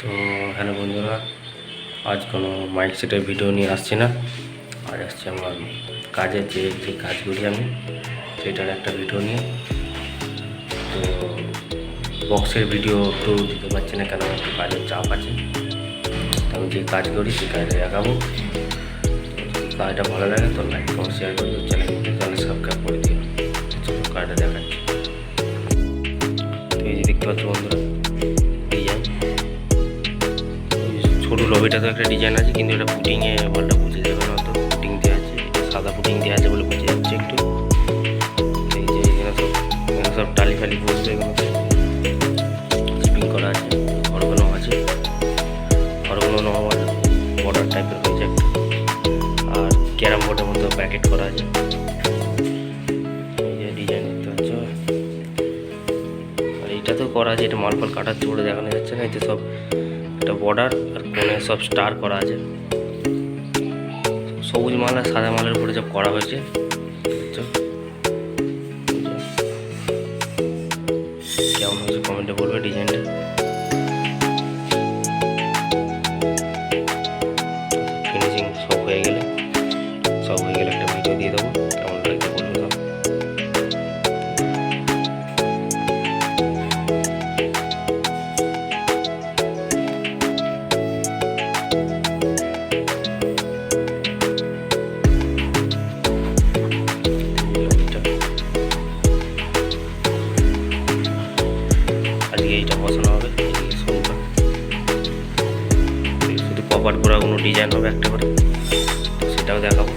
তো হ্যালো বন্ধুরা, আজ কোনো মাইক সেটের ভিডিও নিয়ে আসছি না। আজ আসছে আমার কাজের যে যে কাজ করি আমি, সেটার একটা ভিডিও নিয়ে। তো বক্সের ভিডিও একটু দিতে পারছি না কেন, একটু কাজের চাপ আছে। আমি যে কাজ করি সেই কাজে দেখাবো কাজটা ভালো লাগে, তো লাইক কমেন্ট শেয়ার করে চ্যানেলকে চ্যানেল সাবস্ক্রাইব করে দিও। কাজটা দেখাচ্ছি। তো এই যে দেখতে পাচ্ছ বন্ধুরা ছোটো লবিটাতে একটা ডিজাইন আছে, কিন্তু এটা পুটিংয়ে বলটা বুঝে যাবে না তো পুটিং দেওয়া আছে সাদা পুটিং দেওয়া আছে বলে বুঝে যাচ্ছে একটু। এই যে এখানে সব এখানে সব টালি ফালি বসবে, এখানে স্প্রিং করা আছে, ঘরগুলো আছে। ঘরগুলো নর্মাল বর্ডার টাইপের হয়েছে একটা। আর ক্যারাম বোর্ডের মধ্যে প্যাকেট করা আছে। এইটা তো করা আছে, এটা মাল ফাল কাটাচ্ছে বলে দেখানো যাচ্ছে না, এতে সব একটা বর্ডার আর কোণে সব স্টার করা আছে। সবুজ মাল আর সাদা মালের উপরে সব করা হয়েছে। বুঝছ? কেমন হয়েছে কমেন্টে বলবে ডিজাইনটা ফিনিশিং সব হয়ে গেলে। এইটা বসানো হবে শুধু কপার করা কোনো ডিজাইন হবে একটা করে সেটাও দেখাবো।